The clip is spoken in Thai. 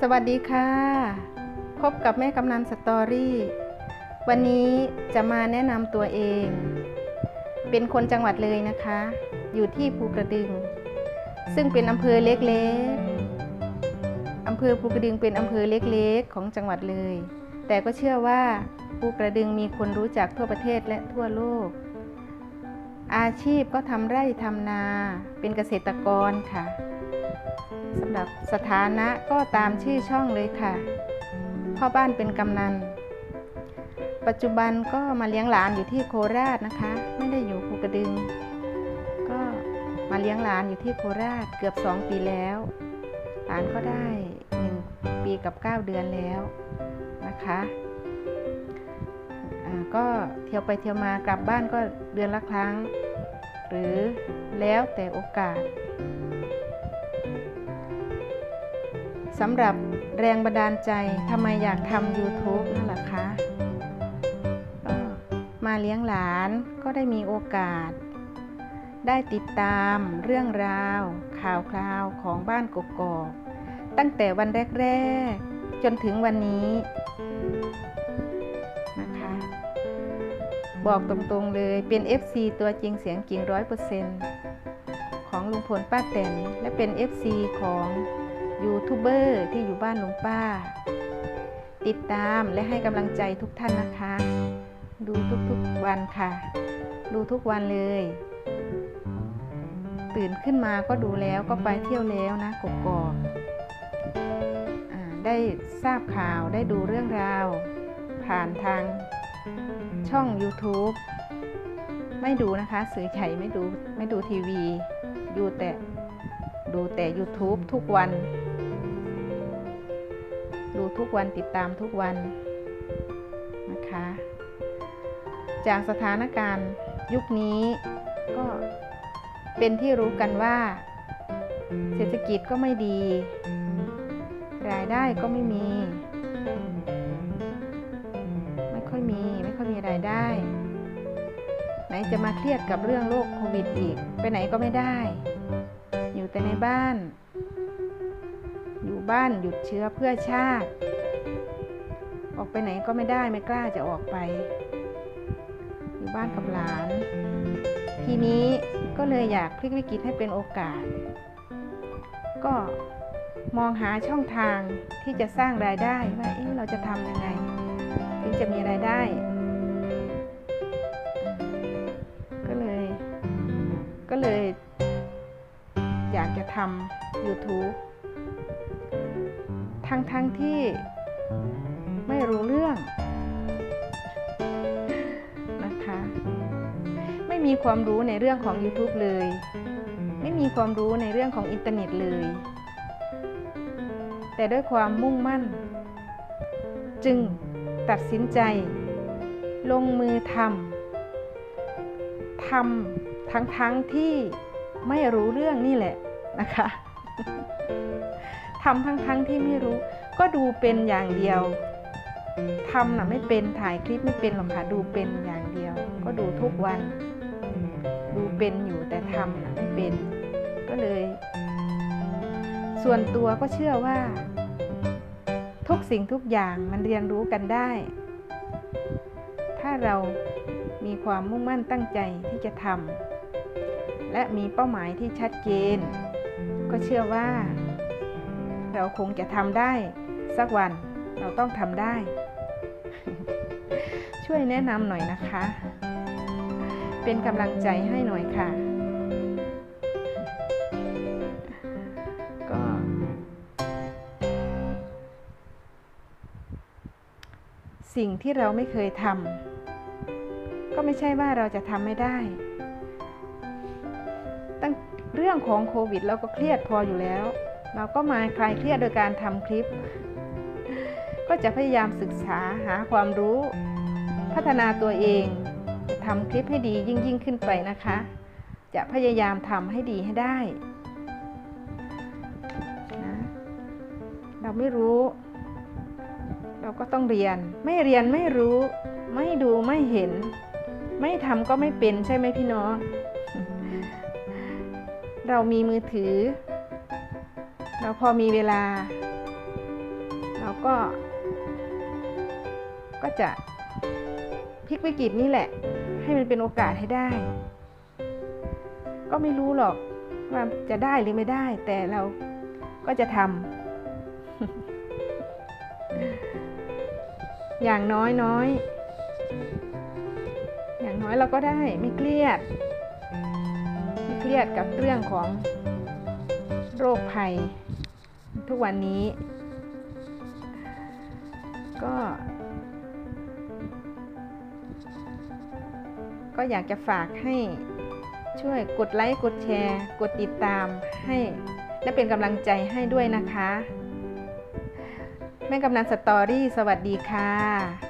สวัสดีค่ะ พบกับแม่กำนันสตอรี่ วันนี้จะมาแนะนำตัวเอง เป็นคนจังหวัดเลยนะคะ อยู่ที่ภูกระดึง ซึ่งเป็นอำเภอเล็กๆอำเภอภูกระดึงเป็นอำเภอเล็กๆ ของจังหวัดเลย แต่ก็เชื่อว่าภูกระดึงมีคนรู้จักทั่วประเทศและทั่วโลก อาชีพก็ทำไร่ทำนาเป็นเกษตรกรค่ะสำหรับสถานะก็ตามชื่อช่องเลยค่ะพ่อบ้านเป็นกำนัน ปัจจุบันก็มาเลี้ยงหลานอยู่ที่โคราชนะคะ ไม่ได้อยู่ภูกระดึง ก็มาเลี้ยงหลานอยู่ที่โคราชเกือบ 2 ปีแล้ว หลานก็ได้ 1 ปีกับ 9 เดือนแล้วนะคะ ก็เที่ยวไปเที่ยวมากลับบ้านก็เดือนละครั้ง หรือแล้วแต่โอกาสสำหรับแรงบันดาลใจทำไมอยากทำ YouTube นั่นแหละคะมาเลี้ยงหลานก็ได้มีโอกาส ได้ติดตามเรื่องราว ข่าวคราวของบ้านกกอกตั้งแต่วันแรก ๆ จนถึงวันนี้ บอกตรงๆเลยเป็น FC ตัวจริงเสียงจริงร้อยเปอร์เซนต์ของลุงพลป้าแตนและเป็น FC ของยูทูบเบอร์ที่อยู่บ้านลุงป้า ติดตามและให้กำลังใจทุกท่านนะคะ ดูทุกๆวันค่ะ ดูทุกวันเลย ตื่นขึ้นมาก็ดูแล้วก็ไปเที่ยวแล้วนะกกอกอ่าได้ทราบข่าวได้ดูเรื่องราว ผ่านทาง ช่อง YouTube ไม่ดูนะคะ สื่อไฉไม่ดูไม่ดูทีวีดูแต่ดูแต่ YouTube ทุกวัน ดูทุกวันติดตามทุกวันนะคะ จากสถานการณ์ยุคนี้ก็เป็นที่รู้กันว่า เศรษฐกิจก็ไม่ดี รายได้ก็ไม่มี มีไม่ค่อยมีรายได้ ไหนจะมาเครียดกับเรื่องโรคโควิดอีก ไปไหนก็ไม่ได้ อยู่แต่ในบ้าน อยู่บ้านหยุดเชื้อเพื่อชาติ ออกไปไหนก็ไม่ได้ไม่กล้าจะออกไป อยู่บ้านกับหลาน ทีนี้ก็เลยอยากพลิกวิกฤตให้เป็นโอกาส ก็มองหาช่องทางที่จะสร้างรายได้ว่าเอ๊ะเราจะทำยังไง ถึงจะมีรายได้ ก็เลยอยากจะทำ YouTube ทั้งทั้งที่ไม่รู้เรื่องนะคะ ไม่มีความรู้ในเรื่องของ YouTube เลย ไม่มีความรู้ในเรื่องของอินเทอร์เน็ตเลย แต่ด้วยความมุ่งมั่น จึงตัดสินใจ ลงมือทำทำ ทั้งทั้งที่ไม่รู้เรื่องนี่แหละนะคะทำทั้งทั้งที่ไม่รู้ ก็ดูเป็นอย่างเดียวทำน่ะไม่เป็นถ่ายคลิปไม่เป็นหรอกค่ะดูเป็นอย่างเดียว ก็ดูทุกวัน ดูเป็นอยู่แต่ทำน่ะไม่เป็น ก็เลย ส่วนตัวก็เชื่อว่า ทุกสิ่งทุกอย่างมันเรียนรู้กันได้ ถ้าเรามีความมุ่งมั่นตั้งใจที่จะทำ และมีเป้าหมายที่ชัดเจน ก็เชื่อว่า เราคงจะทำได้สักวันเราต้องทำได้ ช่วยแนะนำหน่อยนะคะ เป็นกำลังใจให้หน่อยค่ะ ก็ สิ่งที่เราไม่เคยทำก็ไม่ใช่ว่าเราจะทำไม่ได้ตั้ง เรื่องของโควิดเราก็เครียดพออยู่แล้ว เราก็มาคลายเครียดโดยการทำคลิป ก็จะพยายามศึกษาหาความรู้ พัฒนาตัวเองทำคลิปให้ดียิ่งยิ่งขึ้นไปนะคะ จะพยายามทำให้ดีให้ได้นะเราไม่รู้ เราก็ต้องเรียน ไม่เรียนไม่รู้ ไม่ดูไม่เห็น ไม่ทำก็ไม่เป็นใช่ไหมพี่น้อง เรามีมือถือ เราพอมีเวลา เราก็ ก็จะพลิกวิกฤตนี่แหละ ให้มันเป็นโอกาสให้ได้ ก็ไม่รู้หรอกว่าจะได้หรือไม่ได้ แต่เราก็จะทำอย่างน้อยน้อย อย่างน้อยเราก็ได้ไม่เครียด เครียดกับเรื่องของโรคภัย ทุกวันนี้ ก็ ก็อยากจะฝากให้ช่วยกดไลค์ กดแชร์ กดติดตามให้ และเป็นกำลังใจให้ด้วยนะคะ แม่กำนันสตอรี่ สวัสดีค่ะ